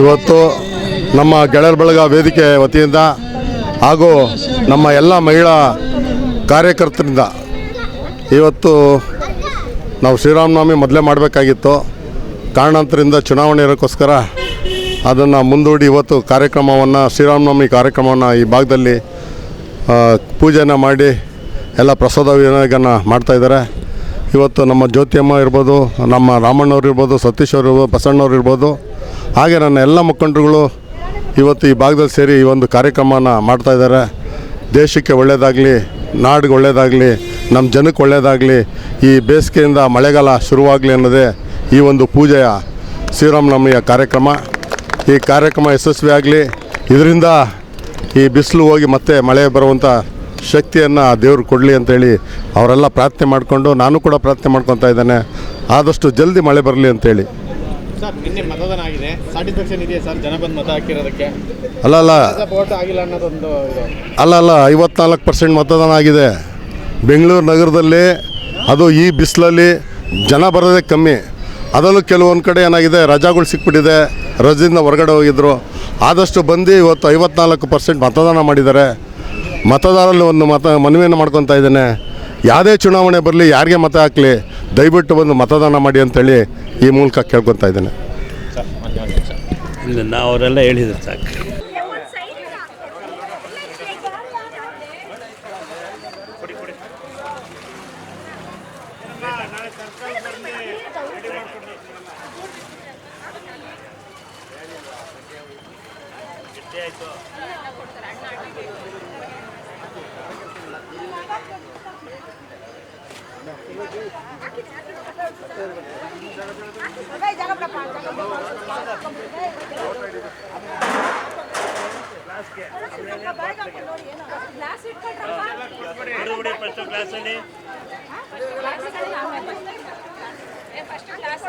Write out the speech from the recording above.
ಇವತ್ತು ನಮ್ಮ ಗೆಳೆಯರ ಬಳಗ ವೇದಿಕೆ ವತಿಯಿಂದ ಹಾಗೂ ನಮ್ಮ ಎಲ್ಲ ಮಹಿಳಾ ಕಾರ್ಯಕರ್ತರಿಂದ ಇವತ್ತು ನಾವು ಶ್ರೀರಾಮನವಮಿ ಮೊದಲೇ ಮಾಡಬೇಕಾಗಿತ್ತು. ಕಾರಣಾಂತರಿಂದ ಚುನಾವಣೆ ಇರೋಕ್ಕೋಸ್ಕರ ಅದನ್ನು ಮುಂದೂಡಿ ಇವತ್ತು ಕಾರ್ಯಕ್ರಮವನ್ನು, ಶ್ರೀರಾಮನವಮಿ ಕಾರ್ಯಕ್ರಮವನ್ನು ಈ ಭಾಗದಲ್ಲಿ ಪೂಜೆನ ಮಾಡಿ ಎಲ್ಲ ಪ್ರಸಾದ ವಿನಿಯೋಗನ ಮಾಡ್ತಾಯಿದ್ದಾರೆ ಇವತ್ತು ನಮ್ಮ ಜ್ಯೋತಿಯಮ್ಮ ಇರ್ಬೋದು, ನಮ್ಮ ರಾಮಣ್ಣವ್ರು ಇರ್ಬೋದು ಸತೀಶ್ ಅವರು ಇರ್ಬೋದು, ಬಸಣ್ಣವ್ರು ಇರ್ಬೋದು, ಹಾಗೆ ನನ್ನ ಎಲ್ಲ ಮುಖಂಡರುಗಳು ಇವತ್ತು ಈ ಭಾಗದಲ್ಲಿ ಸೇರಿ ಈ ಒಂದು ಕಾರ್ಯಕ್ರಮನ ಮಾಡ್ತಾಯಿದ್ದಾರೆ ದೇಶಕ್ಕೆ ಒಳ್ಳೆಯದಾಗಲಿ ನಾಡಿಗೆ ಒಳ್ಳೆಯದಾಗಲಿ ನಮ್ಮ ಜನಕ್ಕೆ ಒಳ್ಳೆಯದಾಗಲಿ ಈ ಬೇಸಿಗೆಯಿಂದ ಮಳೆಗಾಲ ಶುರುವಾಗಲಿ ಅನ್ನೋದೇ ಈ ಒಂದು ಪೂಜೆಯ ಶ್ರೀರಾಮನವಮಿಯ ಕಾರ್ಯಕ್ರಮ. ಈ ಕಾರ್ಯಕ್ರಮ ಯಶಸ್ವಿಯಾಗಲಿ. ಇದರಿಂದ ಈ ಬಿಸಿಲು ಹೋಗಿ ಮತ್ತೆ ಮಳೆ ಬರುವಂಥ ಶಕ್ತಿಯನ್ನು ಆ ದೇವರು ಕೊಡಲಿ ಅಂತೇಳಿ ಅವರೆಲ್ಲ ಪ್ರಾರ್ಥನೆ ಮಾಡಿಕೊಂಡು ನಾನು ಕೂಡ ಪ್ರಾರ್ಥನೆ ಮಾಡ್ಕೊತಾ ಇದ್ದೇನೆ. ಆದಷ್ಟು ಜಲ್ದಿ ಮಳೆ ಬರಲಿ ಅಂತೇಳಿ. ಸರ್ ನಿನ್ನೆ ಮತದಾನ ಆಗಿದೆ. ಸ್ಯಾಟಿಸ್ಫ್ಯಾಕ್ಷನ್ ಇದೆಯಾ ಸರ್? ಜನ ಬಂದು ಮತ ಹಾಕಿರೋದಕ್ಕೆ? ಅಲ್ಲ ಅಲ್ಲ. ವೋಟ್ ಆಗಿಲ್ಲ ಅನ್ನೋದೊಂದು ಇದು. ಅಲ್ಲ ಅಲ್ಲ. ಐವತ್ನಾಲ್ಕು ಪರ್ಸೆಂಟ್ ಮತದಾನ ಆಗಿದೆ. ಬೆಂಗಳೂರು ನಗರದಲ್ಲಿ ಅದು ಈ ಬಿಸಿಲಲ್ಲಿ ಜನ ಬರೋದೇ ಕಮ್ಮಿ. ಅದರಲ್ಲೂ ಕೆಲವೊಂದು ಕಡೆ ಏನಾಗಿದೆ ರಜಾಗಳು ಸಿಕ್ಬಿಟ್ಟಿದೆ. ರಜದಿಂದ ಹೊರಗಡೆ ಹೋಗಿದ್ರು. ಆದಷ್ಟು ಬಂದು ಇವತ್ತು ಐವತ್ನಾಲ್ಕು ಪರ್ಸೆಂಟ್ ಮತದಾನ ಮಾಡಿದ್ದಾರೆ. ಮತದಾರರಲ್ಲಿ ಒಂದು ಮತ ಮನವಿಯನ್ನು ಮಾಡ್ಕೊತಾ ಇದ್ದೇನೆ. ಯಾವುದೇ ಚುನಾವಣೆ ಬರಲಿ ಯಾರಿಗೆ ಮತ ಹಾಕಲಿ ದಯವಿಟ್ಟು ಬಂದು ಮತದಾನ ಮಾಡಿ ಅಂತೇಳಿ ಈ ಮೂಲಕ ಕೇಳ್ಕೊತಾ ಇದ್ದೇನೆ. ಇಲ್ಲ ನಾವು ಅವರೆಲ್ಲ ಹೇಳಿದ್ರು ಸಾಕು. First class